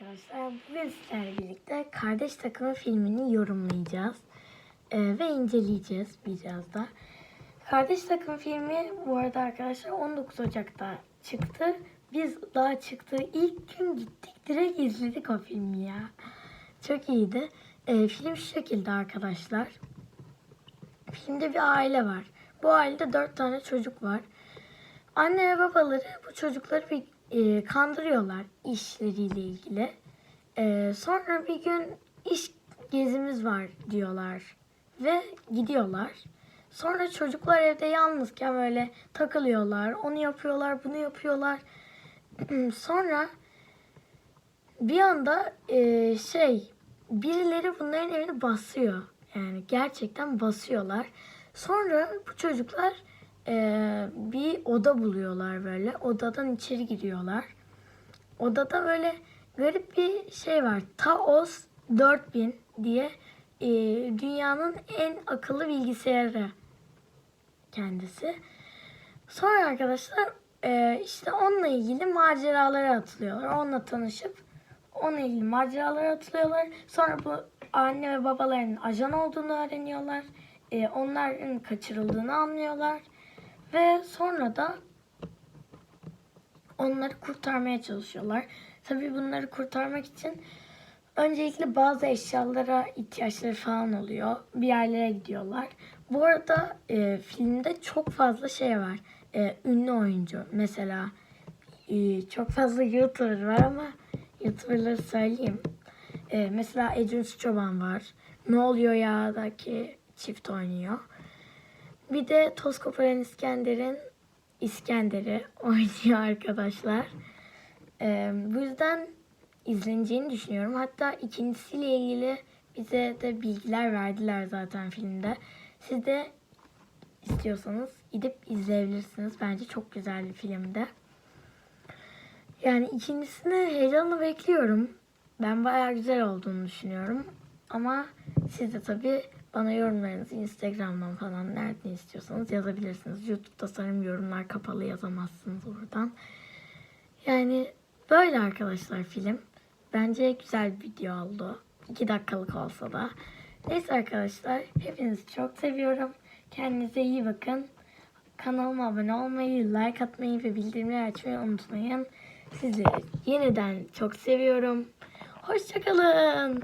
arkadaşlar. Bugün sizlerle birlikte Kardeş Takımı filmini yorumlayacağız. Ee, ve inceleyeceğiz biraz da. Kardeş Takımı filmi bu arada arkadaşlar 19 Ocak'ta çıktı. Biz daha çıktığı ilk gün gittik direkt izledik o filmi ya. Çok iyiydi. Ee, film şu şekilde arkadaşlar. Filmde bir aile var. Bu ailede dört tane çocuk var. Anne ve babaları bu çocukları bir e, kandırıyorlar işleriyle ilgili. E, sonra bir gün iş gezimiz var diyorlar ve gidiyorlar. Sonra çocuklar evde yalnızken böyle takılıyorlar. Onu yapıyorlar, bunu yapıyorlar. sonra bir anda e, şey birileri bunların evini basıyor. Yani gerçekten basıyorlar. Sonra bu çocuklar e, bir oda buluyorlar böyle. Odadan içeri giriyorlar. Odada böyle garip bir şey var. Taos 4000 diye e, dünyanın en akıllı bilgisayarı kendisi. Sonra arkadaşlar e, işte onunla ilgili maceralara atılıyorlar. Onunla tanışıp onunla ilgili maceralara atılıyorlar. Sonra bu anne ve babalarının ajan olduğunu öğreniyorlar. E, onların kaçırıldığını anlıyorlar. Ve sonra da onları kurtarmaya çalışıyorlar. Tabii bunları kurtarmak için öncelikle bazı eşyalara ihtiyaçları falan oluyor. Bir yerlere gidiyorlar. Bu arada e, filmde çok fazla şey var. E, ünlü oyuncu mesela e, çok fazla YouTuber var ama YouTuber'ları söyleyeyim. E, mesela Ecun Çoban var. Ne oluyor ya'daki çift oynuyor. Bir de Toz Koparan İskender'in İskender'i oynuyor arkadaşlar. Ee, bu yüzden izleneceğini düşünüyorum. Hatta ikincisiyle ilgili bize de bilgiler verdiler zaten filmde. Siz de istiyorsanız gidip izleyebilirsiniz. Bence çok güzel bir filmde. Yani ikincisini heyecanla bekliyorum. Ben bayağı güzel olduğunu düşünüyorum. Ama siz de tabii bana yorumlarınızı Instagram'dan falan nereden istiyorsanız yazabilirsiniz. YouTube'da sanırım yorumlar kapalı yazamazsınız oradan. Yani böyle arkadaşlar film. Bence güzel bir video oldu. 2 dakikalık olsa da. Neyse arkadaşlar hepinizi çok seviyorum. Kendinize iyi bakın. Kanalıma abone olmayı, like atmayı ve bildirimleri açmayı unutmayın. Sizleri yeniden çok seviyorum. Hoşçakalın.